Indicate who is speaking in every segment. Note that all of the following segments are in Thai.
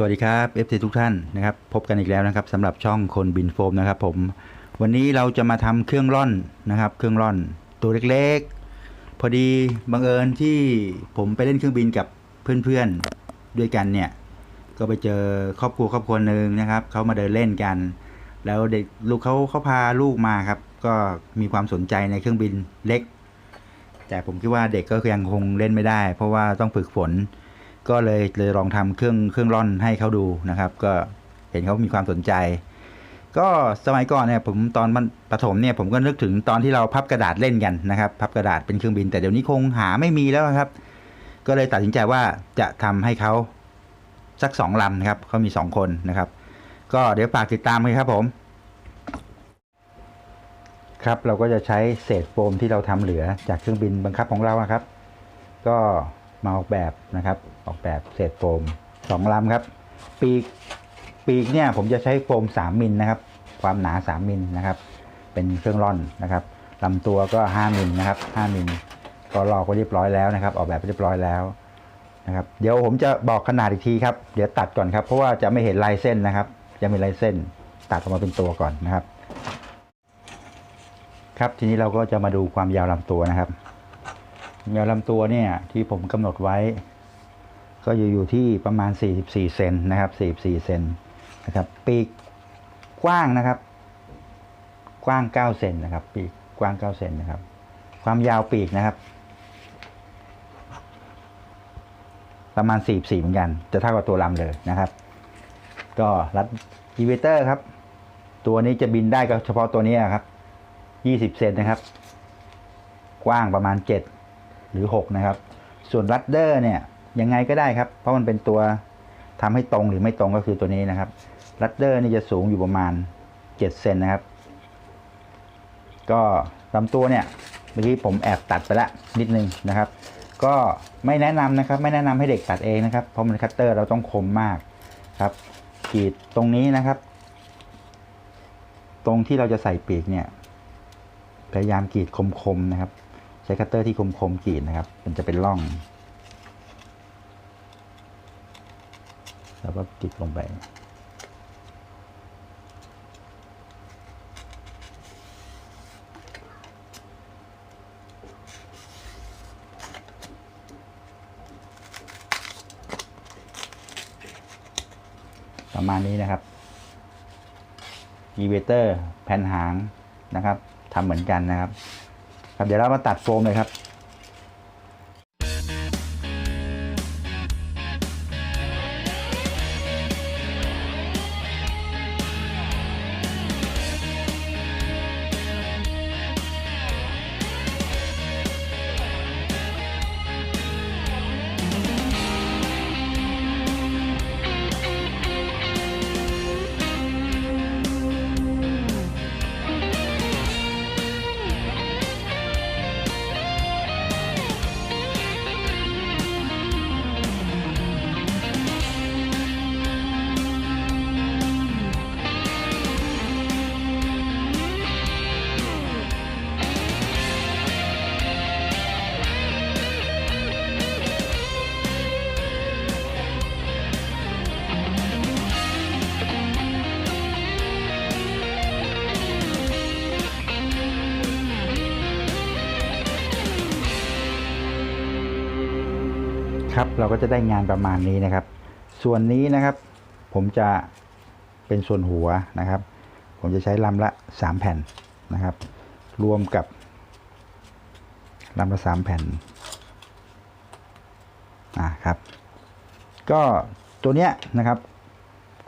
Speaker 1: สวัสดีครับ FC ทุกท่านนะครับพบกันอีกแล้วนะครับสำหรับช่องคนบินโฟมนะครับผมวันนี้เราจะมาทำเครื่องร่อนนะครับ เครื่องร่อนตัวเล็กๆ พอดีบังเอิญที่ผมไปเล่นเครื่องบินกับเพื่อนๆด้วยกันเนี่ยก็ไปเจอครอบครัวครอบครัวหนึ่งนะครับเขามาเดินเล่นกัน แล้วเด็กลูกเขาเขาพาลูกมาครับ ก็มีความสนใจในเครื่องบินเล็ก แต่ผมคิดว่าเด็กก็ยังคงเล่นไม่ได้ เพราะว่าต้องฝึกฝน ก็เลยเลยลองทำเครื่องเครื่องร่อนให้เขาดูนะครับ ก็เห็นเขามีความสนใจ ก็สมัยก่อนเนี่ยผมตอนประถมเนี่ยผมก็นึกถึงตอนที่เราพับกระดาษเล่นกันนะครับ พับกระดาษเป็นเครื่องบิน แต่เดี๋ยวนี้คงหาไม่มีแล้วครับ ก็เลยตัดสินใจว่าจะทำให้เขาสักสองลำนะครับเขามีสองคนนะครับ ก็เดี๋ยวฝากติดตามเลยครับผม ครับเราก็จะใช้เศษโฟมที่เราทำเหลือจากเครื่องบินบังคับของเราครับ ก็มาออกแบบนะครับ ออกแบบเศษโฟมสองลำครับ ปีกปีกเนี่ยผมจะใช้โฟม 3 มิลนะครับ ความหนา 3 มิลนะครับ เป็นเครื่องร่อนนะครับลำตัวก็ 5 มิลนะครับ5มิลก็ลอกไว้เรียบร้อยแล้วนะครับ ออกแบบเรียบร้อยแล้วนะครับ เดี๋ยวผมจะบอกขนาดอีกทีครับ เดี๋ยวตัดก่อนครับ เพราะว่าจะไม่เห็นลายเส้นนะครับ จะมีลายเส้น ตัดออกมาเป็นตัวก่อนนะครับ ครับทีนี้เราก็จะมาดูความยาวลำตัวนะครับ ยาวลำตัวเนี่ยที่ผมกำหนดไว้ ก็อยู่อยู่ที่ประมาณ 44 เซนนะครับ 44 เซนนะครับ ปีกกว้างนะครับ กว้าง 9 เซนนะครับ ปีกกว้าง 9 เซนนะครับ ความยาวปีกนะครับ ประมาณ 44 เหมือนกัน จะเท่ากับตัวลำเลยนะครับ ก็รัดอีเวเตอร์ครับ ตัวนี้จะบินได้ก็เฉพาะตัวนี้ครับ 20 เซนนะครับ กว้างประมาณ 7 หรือ 6 นะครับ ส่วนรัดเดอร์เนี่ย ยังไงก็ได้ครับ เพราะมันเป็นตัวทำให้ตรงหรือไม่ตรงก็คือตัวนี้นะครับรัดเดอร์นี่จะสูงอยู่ประมาณ7เซนนะครับ ก็ลำตัวเนี่ยเมื่อกี้ผมแอบตัดไปละนิดนึงนะครับ ก็ไม่แนะนำนะครับ ไม่แนะนำให้เด็กตัดเองนะครับ เพราะมันคัตเตอร์เราต้องคมมากครับกรีดตรงนี้นะครับ ตรงที่เราจะใส่ปีกเนี่ย พยายามกรีดคมๆนะครับ ใช้คัตเตอร์ที่คมๆกรีดนะครับ มันจะเป็นร่อง แล้วก็กรีดลงไปประมาณนี้นะครับอีเวเตอร์แผ่นหางนะครับทำเหมือนกันนะครับครับเดี๋ยวเรามาตัดโฟมเลยครับ ครับ เราก็จะได้งานประมาณนี้นะครับ ส่วนนี้นะครับ ผมจะเป็นส่วนหัวนะครับ ผมจะใช้ลำละ 3 แผ่นนะครับ รวมกับลำละ 3 แผ่นอ่าครับ ก็ตัวเนี้ยนะครับ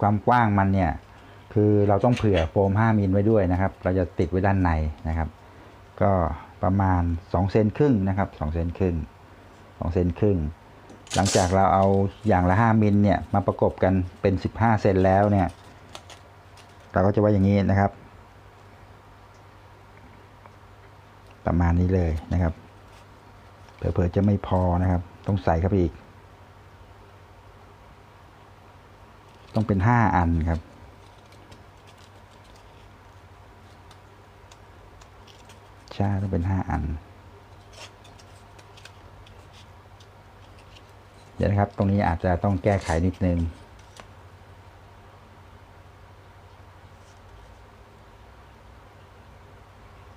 Speaker 1: ความกว้างมันเนี่ยคือเราต้องเผื่อโฟม 5 มิลไว้ด้วยนะครับ เราจะติดไว้ด้านในนะครับ ก็ประมาณ2เซนครึ่งนะครับ2เซนครึ่ง2เซนครึ่ง หลังจากเราเอาอย่างละ 5 มิลเนี่ยมาประกบกันเป็น 15 เซนแล้วเนี่ย เราก็จะไว้อย่างนี้นะครับ ประมาณนี้เลยนะครับเผื่อๆจะไม่พอนะครับ ต้องใส่เข้าไปอีก ต้องเป็น 5 อันครับใช่ต้องเป็น 5 อัน เดี๋ยวนะครับ ตรงนี้อาจจะต้องแก้ไขนิดนึง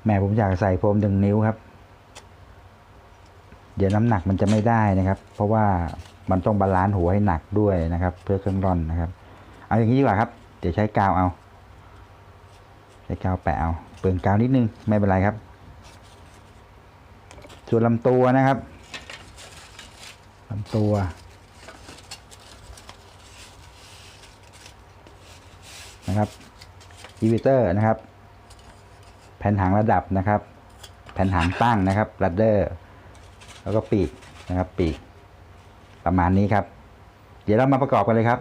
Speaker 1: แม่ผมอยากใส่พรมหนึ่งนิ้วครับ เดี๋ยวน้ำหนักมันจะไม่ได้นะครับ เพราะว่ามันต้องบาลานซ์หัวให้หนักด้วยนะครับ เพื่อเครื่องร่อนนะครับ เอาอย่างนี้ดีกว่าครับ เดี๋ยวใช้กาวเอา ใช้กาวแปะเอา เปลืองกาวนิดนึง ไม่เป็นไรครับ ส่วนลำตัวนะครับ ลำตัว นะครับอีวิเตอร์นะครับ แผ่นหางระดับนะครับ แผ่นหางตั้งนะครับรัดเดอร์ แล้วก็ปีกนะครับปีก ประมาณนี้ครับ เดี๋ยวเรามาประกอบกันเลยครับ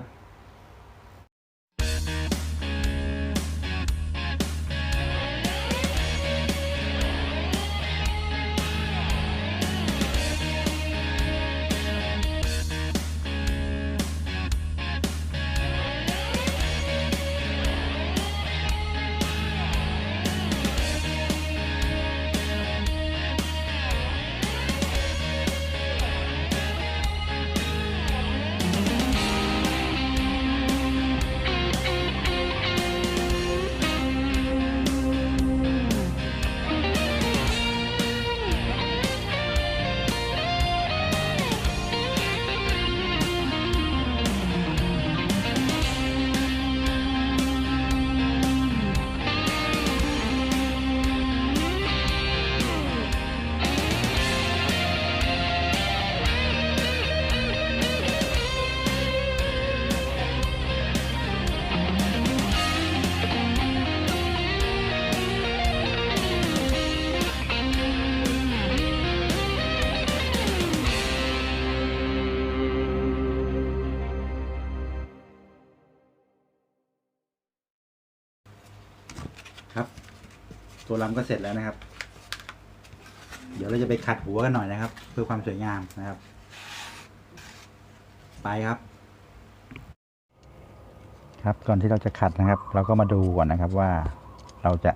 Speaker 1: ครับ ตัวลำก็เสร็จแล้วนะครับ เดี๋ยวเราจะไปขัดหัวกันหน่อยนะครับ เพื่อความสวยงามนะครับ ไปครับ ครับก่อนที่เราจะขัดนะครับ เราก็มาดูก่อนนะครับว่าเราจะ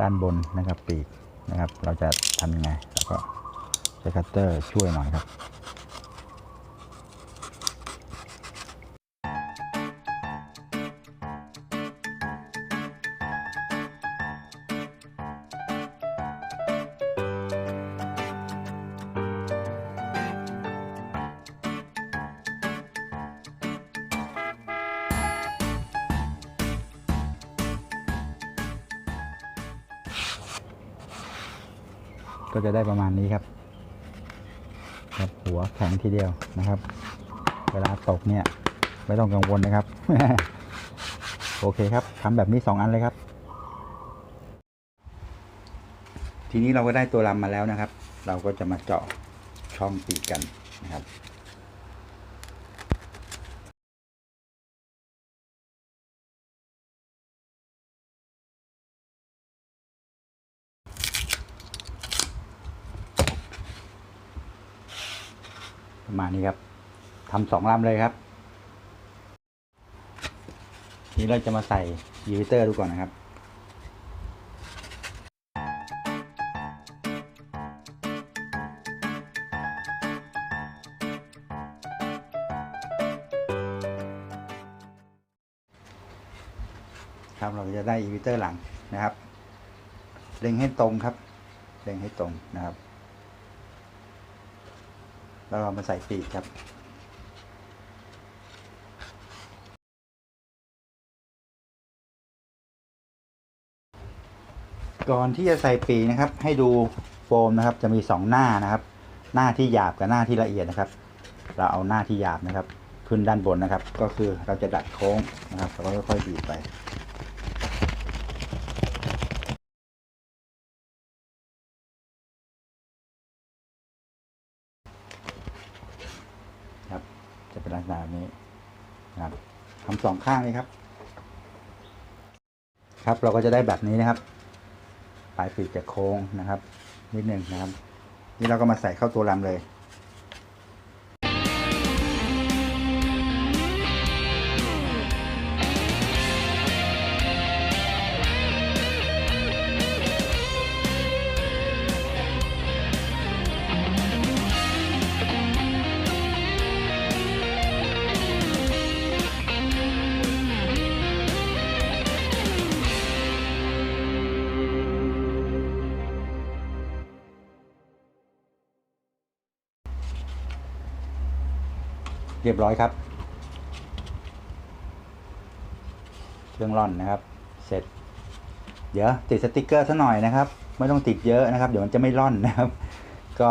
Speaker 1: ด้านบนนะครับปีกนะครับ เราจะทำยังไงแล้วก็ใช้คัตเตอร์ช่วยหน่อยครับ ก็จะได้ประมาณนี้ครับครับหัวแข็งทีเดียวนะครับ เวลาตกเนี่ยไม่ต้องกังวลนะครับ โอเคครับทำแบบนี้สองอันเลยครับ ทีนี้เราก็ได้ตัวลำมาแล้วนะครับ เราก็จะมาเจาะช่องปีกกันนะครับ ประมาณนี้ครับ ทำสองลำเลยครับ นี้เราจะมาใส่ยูวิเตอร์ดูก่อนนะครับครับเราจะได้อีวิเตอร์หลังนะครับเล็งให้ตรงครับเล็งให้ตรงนะครับ แล้วเรามาใส่ปีกครับ ก่อนที่จะใส่ปีนะครับ ให้ดูโฟมนะครับ จะมีสองหน้านะครับ หน้าที่หยาบกับหน้าที่ละเอียดนะครับ เราเอาหน้าที่หยาบนะครับ ขึ้นด้านบนนะครับ ก็คือเราจะดัดโค้งนะครับแล้วก็ค่อยๆบีบไปครับจะเป็นลักษณะแบบนี้นะครับทำสองข้างเลยครับ ครับเราก็จะได้แบบนี้นะครับ ปลายปีกจะโค้งนะครับ นิดหนึ่งนะครับ นี่เราก็มาใส่เข้าตัวลำเลย เรียบร้อยครับ เครื่องร่อนนะครับ เสร็จ เดี๋ยวติดสติกเกอร์ซะหน่อยนะครับ ไม่ต้องติดเยอะนะครับ เดี๋ยวมันจะไม่ร่อนนะครับ ก็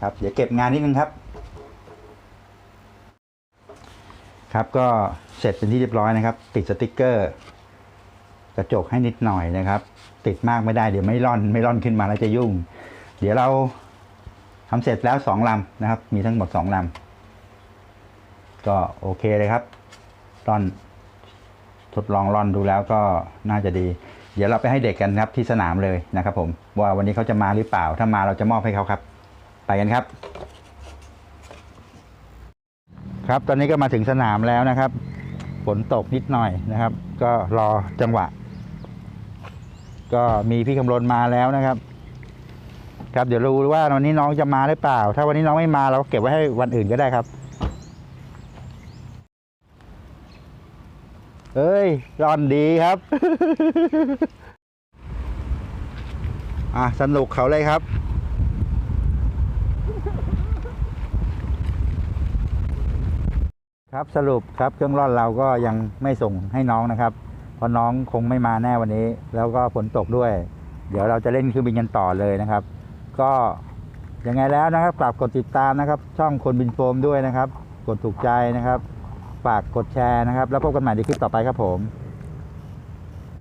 Speaker 1: ครับเดี๋ยวเก็บงานนิดนึงครับ ครับก็เสร็จเป็นที่เรียบร้อยนะครับ ติดสติกเกอร์ กระจกให้นิดหน่อยนะครับ ติดมากไม่ได้เดี๋ยวไม่ร่อนไม่ร่อนขึ้นมาแล้วจะยุ่ง เดี๋ยวเราทำเสร็จแล้วสองลำนะครับ มีทั้งหมดสองลำ ก็โอเคเลยครับร่อนทดลองร่อนดูแล้วก็น่าจะดี เดี๋ยวเราไปให้เด็กกันครับที่สนามเลยนะครับ ผมว่าวันนี้เขาจะมาหรือเปล่า ถ้ามาเราจะมอบให้เขาครับ ไปกันครับ ครับตอนนี้ก็มาถึงสนามแล้วนะครับฝนตกนิดหน่อยนะครับ ก็รอจังหวะ ก็มีพี่คำรณมาแล้วนะครับ ครับเดี๋ยวรู้ว่าวันนี้น้องจะมาหรือเปล่า ถ้าวันนี้น้องไม่มาเราก็เก็บไว้ให้วันอื่นก็ได้ครับ เอ้ยร่อนดีครับ อะ สนุกเขาเลยครับ ครับสรุปครับเครื่องร่อนเราก็ยังไม่ส่งให้น้องนะครับ เพราะน้องคงไม่มาแน่วันนี้ แล้วก็ฝนตกด้วย เดี๋ยวเราจะเล่นเครื่องบินกันต่อเลยนะครับ ก็ยังไงแล้วนะครับฝากกดติดตามนะครับ ช่องคนบินโฟมด้วยนะครับ กดถูกใจนะครับ ฝากกดแชร์นะครับ แล้วพบกันใหม่ในคลิปต่อไปครับผม